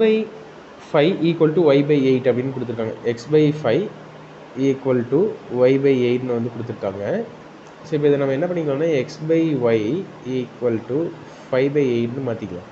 By five equal to Y by eight அப்படின்னு கொடுத்துருக்காங்க. X by five equal to Y by எயிட்னு வந்து கொடுத்துருக்காங்க. So இப்போ இதை நம்ம என்ன பண்ணிக்கலாம்னா X by Y equal to five by எயிட்னு மாற்றிக்கலாம்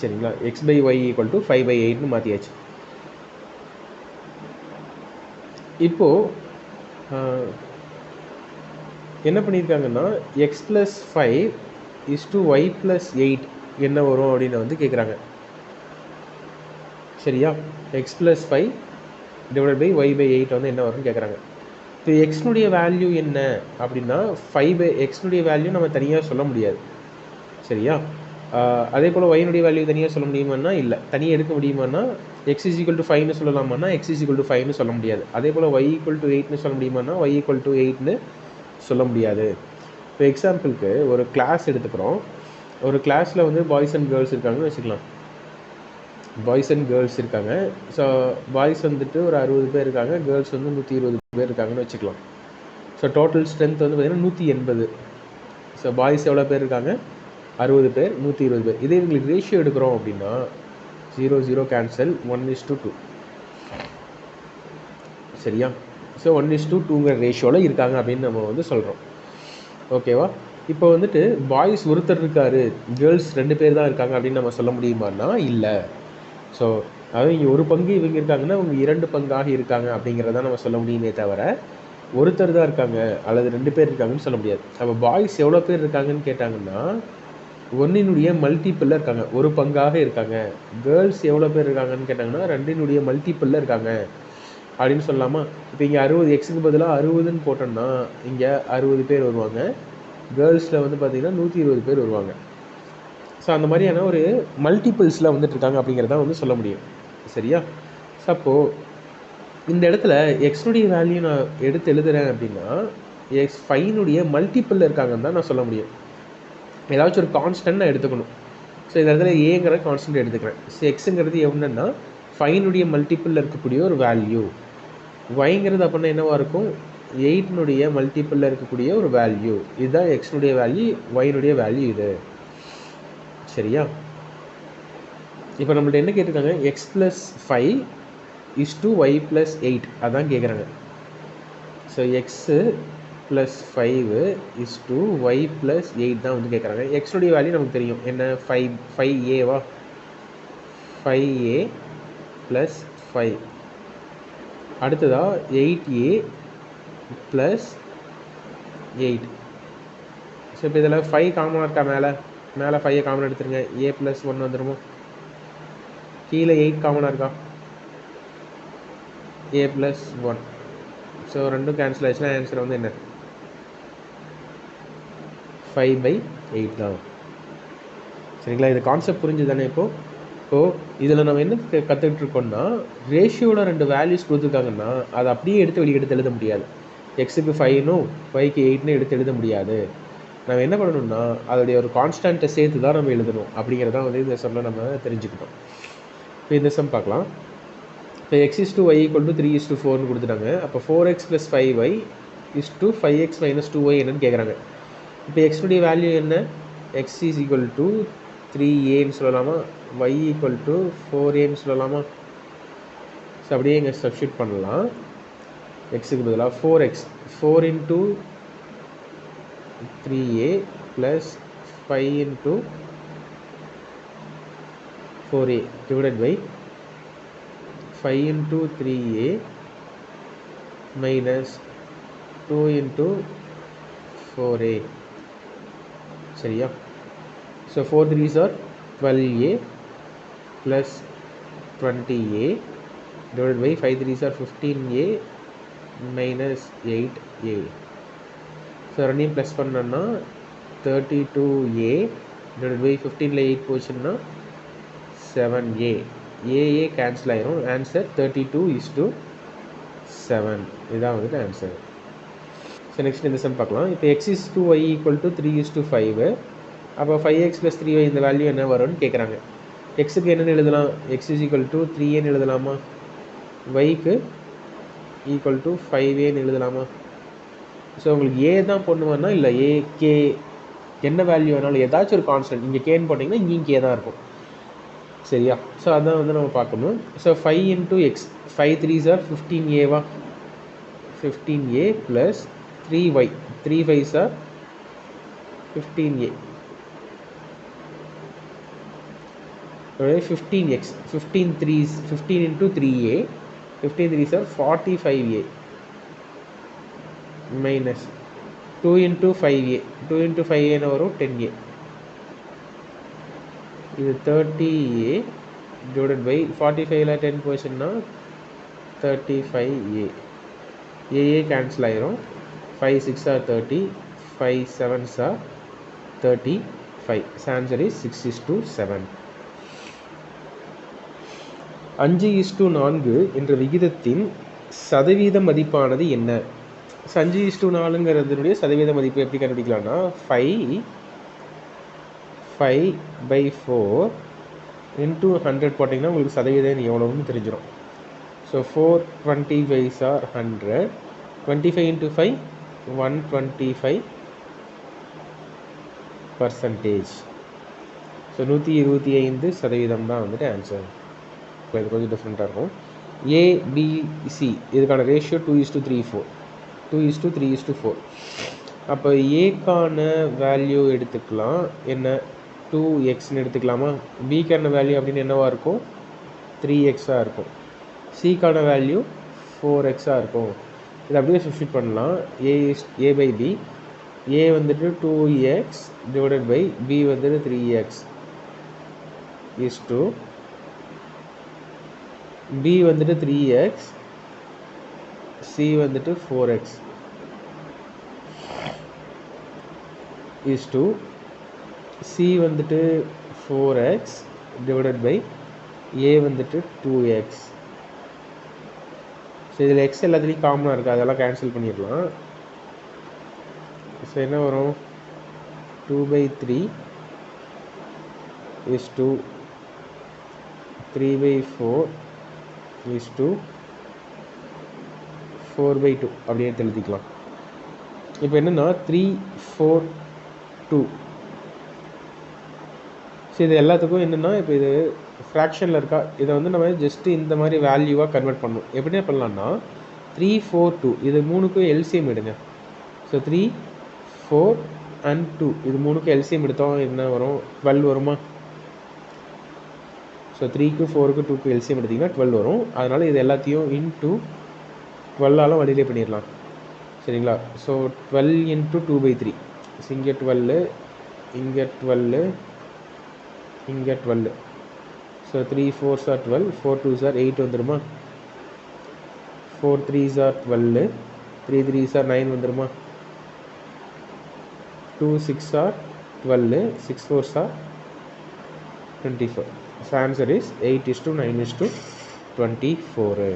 சரிங்களா? X by Y equal to five by எயிட்னு மாற்றியாச்சு இப்போது என்ன பண்ணியிருக்காங்கன்னா X plus five is to Y plus eight என்ன வரும் அப்படின்னு வந்து கேட்குறாங்க சரியா? X plus five divide by Y by eight வந்து என்ன வரும்னு கேட்குறாங்க இப்போ எக்ஸ்னுடைய வேல்யூ என்ன அப்படின்னா ஃபைவ் பை எக்ஸ்னுடைய வேல்யூ நம்ம தனியாக சொல்ல முடியாது. சரியா? அதே போல் ஒயினுடைய வேல்யூ தனியாக சொல்ல முடியுமான்னா இல்லை. தனியாக எடுக்க முடியுமான்னா எக்ஸ் இஸ் ஈக்குவல் டு ஃபைவ்னு சொல்லலாமான்னா எக்ஸ் இஸ் ஈக்குவல் டு ஃபைவ்னு சொல்ல முடியாது. அதே போல் ஒய் ஈக்குவல் டு எயிட்னு சொல்ல முடியுமான்னா ஒய் ஈக்குவல் டு எயிட்னு சொல்ல முடியாது. இப்போ எக்ஸாம்பிளுக்கு ஒரு கிளாஸ் எடுத்துக்கிறோம். ஒரு கிளாஸில் வந்து பாய்ஸ் அண்ட் கேர்ள்ஸ் இருக்காங்கன்னு வச்சுக்கலாம். பாய்ஸ் அண்ட் கேர்ள்ஸ் இருக்காங்க. ஸோ பாய்ஸ் வந்துட்டு ஒரு அறுபது பேர் இருக்காங்க. கேர்ள்ஸ் வந்து நூற்றி இருபது பேர் இருக்காங்கன்னு வச்சுக்கலாம். ஸோ டோட்டல் ஸ்ட்ரென்த் வந்து பார்த்திங்கன்னா நூற்றி எண்பது. ஸோ பாய்ஸ் எவ்வளோ பேர் இருக்காங்க? அறுபது பேர் நூற்றி இருபது பேர். இதே எங்களுக்கு ரேஷியோ எடுக்கிறோம் அப்படின்னா zero zero cancel one is to two சரியா? ஸோ ஒன் இஸ் டூ டூங்கிற ரேஷியோவில் இருக்காங்க அப்படின்னு நம்ம வந்து சொல்கிறோம் ஓகேவா இப்போ வந்துட்டு பாய்ஸ் ஒருத்தர் இருக்காரு கேர்ள்ஸ் ரெண்டு பேர் தான் இருக்காங்க அப்படின்னு நம்ம சொல்ல முடியுமான்னா இல்லை. ஸோ அதாவது இங்கே ஒரு பங்கு இவங்க இருக்காங்கன்னா அவங்க இரண்டு பங்காக இருக்காங்க அப்படிங்கிறத நம்ம சொல்ல முடியுமே தவிர ஒருத்தர் தான் இருக்காங்க அல்லது ரெண்டு பேர் இருக்காங்கன்னு சொல்ல முடியாது. அப்போ பாய்ஸ் எவ்வளோ பேர் இருக்காங்கன்னு கேட்டாங்கன்னா ஒன்றினுடைய மல்டிப்பிளில் இருக்காங்க ஒரு பங்காக இருக்காங்க. கேர்ள்ஸ் எவ்வளோ பேர் இருக்காங்கன்னு கேட்டாங்கன்னா ரெண்டினுடைய மல்டிப்பிளில் இருக்காங்க. அப்படின்னு சொல்லலாமா? இப்போ இங்கே அறுபது எக்ஸுக்கு பதிலாக அறுபதுன்னு போட்டோம்னா இங்கே அறுபது பேர் வருவாங்க. கேர்ள்ஸில் வந்து பார்த்திங்கன்னா நூற்றி இருபது பேர் வருவாங்க. ஸோ அந்த மாதிரியான ஒரு மல்டிபிள்ஸில் வந்துட்டு இருக்காங்க அப்படிங்கிறத வந்து சொல்ல முடியும். சரியா? ஸோ அப்போது இந்த இடத்துல எக்ஸ்னுடைய வேல்யூ நான் எடுத்து எழுதுறேன் அப்படின்னா எக்ஸ் ஃபைனுடைய மல்டிப்பிளில் இருக்காங்கன்னு தான் நான் சொல்ல முடியும். ஏதாச்சும் ஒரு கான்ஸ்டன்ட் நான் எடுத்துக்கணும். ஸோ இந்த இடத்துல ஏங்கிற கான்ஸ்டன்ட் எடுத்துக்கிறேன். ஸோ எக்ஸுங்கிறது என்னென்னா ஃபைனுடைய மல்டிப்பிளில் இருக்கக்கூடிய ஒரு வேல்யூ ஒய்ங்கிறது அப்படின்னா என்னவாக இருக்கும்? எயிட்னுடைய மல்டிப்பிளில் இருக்கக்கூடிய ஒரு வேல்யூ இதுதான் எக்ஸ்னுடைய வேல்யூ ஒய்னுடைய வேல்யூ இது. சரியா? இப்போ நம்மள்ட்ட என்ன கேட்டிருக்காங்க? X plus five is to Y plus eight அதான் கேட்குறாங்க so X plus five is to Y plus eight தான் வந்து கேட்குறாங்க எக்ஸுடைய வேல்யூ நமக்கு தெரியும். என்ன? ஃபைவ் ஃபைவ் ஏவா ஃபைவ் ஏ ப்ளஸ் ஃபைவ் அடுத்ததாக eight A plus eight so இப்போ இதில் ஃபைவ் காமனாக இருக்கா மேலே? மேலே ஃபைவை காமன் எடுத்துருங்க. ஏ ப்ளஸ் ஒன் வந்துடுமோ கீழே எயிட் காமனாக இருக்கா? ஏ ப்ளஸ் ஒன் ஸோ ரெண்டும் கேன்சல் ஆச்சுன்னா ஆன்சர் வந்து என்ன? ஃபைவ் பை எயிட் தான் சரிங்களா? இது கான்செப்ட் புரிஞ்சு தானே இப்போது இப்போது இதில் நம்ம என்ன கற்றுக்கிட்டு இருக்கோம்னா ரேஷியோவில் ரெண்டு வேல்யூஸ் கொடுத்துருக்காங்கன்னா அதை அப்படியே எடுத்து வெளியே எடுத்து எழுத முடியாது. எக்ஸுக்கு ஃபைவ்னும் ஃபைவ்க்கு எயிட்னு எடுத்து எழுத முடியாது. நம்ம என்ன பண்ணணும்னா அதோடைய ஒரு கான்ஸ்டண்ட்டை சேர்த்து தான் நம்ம எழுதணும். அப்படிங்கிறதான் வந்து இந்த சம்மில் நம்ம தெரிஞ்சுக்கிட்டோம். இப்போ இந்த சம் பார்க்கலாம். இப்போ X is to Y equal to three is to ஃபோர்னு கொடுத்துட்டாங்க. அப்போ four X plus five Y is to five X minus two Y என்னன்னு கேட்குறாங்க இப்போ எக்ஸ்னுடைய வேல்யூ என்ன? X is equal to three ஏன்னு சொல்லலாமா? ஒய் ஈக்குவல் டு ஃபோர் ஏன்னு சொல்லலாமா? ஸோ அப்படியே இங்கே சப்ஸ்டியூட் பண்ணலாம். எக்ஸுக்கு பதிலாக four X four into three A plus five into four A divided by five into three A minus two into four A சரியா? So four threes are twelve A plus twenty A divided by 5 3s are minus eight A so ரெண்டையும் plus பண்ணோன்னா thirty two A divide by ஃபிஃப்டீனில் eight போச்சுன்னா seven A A A cancel ஆயிரும். Answer thirty two is to seven இதுதான் வந்துட்டு answer so next இந்த sum பார்க்கலாம். இப்போ X is to Y equal to three is to five அப்போ five X plus three Y இந்த value என்ன வரும்னு கேட்குறாங்க எக்ஸுக்கு என்னென்னு எழுதலாம்? X is equal to three ஏன்னு எழுதலாமா? ஒய்க்கு ஈக்குவல் டு ஃபைவ் ஏன்னு எழுதலாமா? ஸோ உங்களுக்கு ஏ தான் பண்ணுவேன்னா இல்லை ஏ கே என்ன வேல்யூ வேணாலும் ஏதாச்சும் ஒரு கான்ஸ்டன்ட் இங்கே கேன்னு போட்டிங்கன்னா இங்கேயும் கே தான் இருக்கும். சரியா? ஸோ அதான் வந்து நம்ம பார்க்கணும். So five into X five three are fifteen Eva fifteen A plus three Y three five are fifteen A fifteen X fifteen three fifteen into three A fifteen three are forty five A minus two into five A two into five ஏன்னு வரும் ten A இது thirty A divided by forty ஃபைவ்ல ten பர்சன்ட்னா thirty five A A A cancel ஆயிரும். Five six are thirty five sevens are thirty five answer is six is to seven அஞ்சு is to நான்கு என்ற விகிதத்தின் சதவீத மதிப்பானது என்ன? அஞ்சு இஸ் டூ நாலுங்கிறதுனுடைய சதவீத மதிப்பு எப்படி கண்டுபிடிக்கலாம்னா five five by four into hundred போட்டிங்கன்னா உங்களுக்கு சதவீதம் எவ்வளோன்னு தெரிஞ்சிடும் so four twenty five are hundred twenty five into five one twenty five percentage so நூற்றி இருபத்தி ஐந்து சதவீதம் தான் வந்துட்டு ஆன்சர் இது கொஞ்சம் டிஃப்ரெண்ட்டாக இருக்கும். ஏபிசி இதுக்கான ratio two is to three four two is to three is to four அப்போ ஏக்கான வேல்யூ எடுத்துக்கலாம். என்ன? டூ எக்ஸ்னு எடுத்துக்கலாமா? பிக்கான வேல்யூ அப்படின்னு என்னவாக இருக்கும்? த்ரீ எக்ஸாக இருக்கும். சிக்கான வேல்யூ ஃபோர் எக்ஸாக இருக்கும். இது அப்படியே சப்ஸ்டியூட் பண்ணலாம். ஏ ஏ பை பி ஏ வந்துட்டு two X divided by B வந்துட்டு three X is to B வந்துட்டு த்ரீ எக்ஸ் சி வந்துட்டு four X is to C வந்துட்டு four X divided by A வந்துட்டு டூ எக்ஸ் ஸோ இதில் எக்ஸ் எல்லாத்துலேயும் காமனாக இருக்குது அதெல்லாம் கேன்சல் பண்ணிடலாம். ஸோ என்ன வரும்? Two by three is to three by four is to four by two அப்படியே எழுதிக்கலாம். இப்போ என்னென்னா த்ரீ ஃபோர் டூ ஸோ இது எல்லாத்துக்கும் என்னென்னா இப்போ இது ஃப்ராக்ஷனில் இருக்கா இதை வந்து நம்ம ஜஸ்ட்டு இந்த மாதிரி வேல்யூவாக கன்வெர்ட் பண்ணணும். எப்படி பண்ணலான்னா த்ரீ ஃபோர் டூ இது மூணுக்கும் எல்சிஎம் எடுங்க. So three four and two இது மூணுக்கும் எல்சிஎம் எடுத்தோம் என்ன வரும்? டுவெல் வருமா? ஸோ த்ரீக்கு ஃபோருக்கு டூக்கு எல்சிஎம் எடுத்திங்கன்னா டுவெல் வரும். அதனால் இது எல்லாத்தையும் இன் டூ டுவெல்லாலும் வழியிலே பண்ணிடலாம். சரிங்களா? So twelve into two by three இங்கே டுவெல்லு இங்கே டுவெல்லு இங்கே twelve so three four are twelve four two are eight வந்துடுமா four three are twelve three three are nine வந்துடுமா two six are twelve six four are twenty four so answer is eight is to nine is to twenty four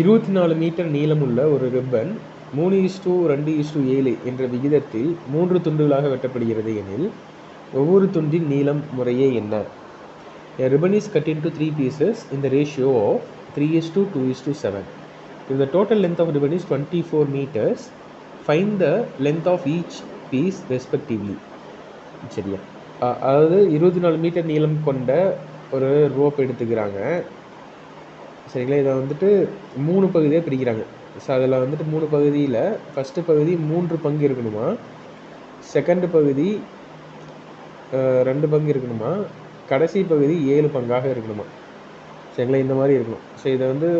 இருபத்தி நாலு metre நீளமுள்ள ஒரு ribbon மூணு is to ரெண்டு is to ஏழு என்ற விகிதத்தில் மூன்று துண்டுகளாக வெட்டப்படுகிறது எனில் ஒவ்வொரு துண்டின் நீளம் முறையே என்ன A ribbon is cut into three pieces in the ratio of 3 is to 2 is to 7. If the total length of ribbon is 24 meters, find the length of each piece respectively. சரியா அதாவது இருபத்தி நாலு மீட்டர் நீளம் கொண்ட ஒரு rope எடுத்துக்கிறாங்க. சரிங்களா? இதை வந்துட்டு மூணு பகுதியாக பிரிக்கிறாங்க. ஸோ அதில் வந்துட்டு மூணு பகுதியில் ஃபஸ்ட்டு பகுதி மூன்று பங்கு இருக்கணுமா? செகண்ட் பகுதி ரெண்டு பங்கு இருக்கணுமா? கடைசி பகுதி ஏழு பங்காக இருக்கணுமா? சரிங்களா? இந்த மாதிரி இருக்கணும். ஸோ இதை வந்து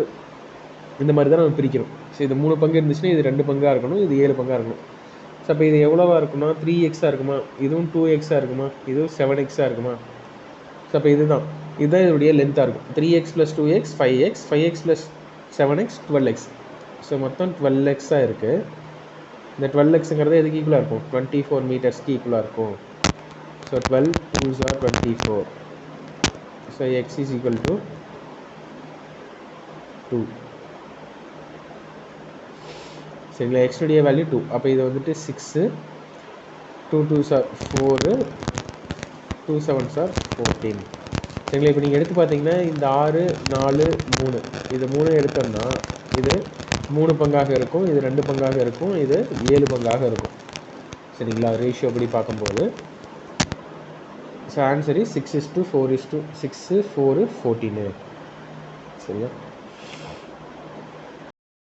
இந்த மாதிரி தான் நம்ம பிரிக்கணும் ஸோ இது மூணு பங்கு இருந்துச்சுன்னா இது ரெண்டு பங்காக இருக்கணும் இது ஏழு பங்காக இருக்கணும். ஸோ அப்போ இது எவ்வளோவா இருக்குமா? த்ரீ எக்ஸாக இருக்குமா? இதுவும் டூ எக்ஸாக இருக்குமா? இதுவும் செவன் எக்ஸாக இருக்குமா? ஸோ அப்போ இதுதான் இதுதான் இதனுடைய லென்த்தாக இருக்கும். Three X plus two X five X five X plus seven X twelve X so மொத்தம் டுவெல் எக்ஸாக இருக்குது இந்த டுவெல் எக்ஸுங்கிறது எதுக்கு ஈக்குவலாக இருக்கும்? டுவெண்ட்டி ஃபோர் மீட்டர்ஸ்க்கு ஈக்குவலாக இருக்கும். So twelve twos are twenty four so X is equal to two சரிங்களா எக்ஸுடைய வேல்யூ டூ அப்போ இது வந்துட்டு six two two are four two seven are fourteen சரிங்களா இப்போ நீங்கள் எடுத்து பார்த்தீங்கன்னா இந்த ஆறு நாலு மூணு. இது மூணு எடுத்தோம்னா இது மூணு பங்காக இருக்கும் இது ரெண்டு பங்காக இருக்கும் இது ஏழு பங்காக இருக்கும். சரிங்களா? ரேஷியோ படி பார்க்கும்போது. So answer is six is to four is to six four fourteen சரியா?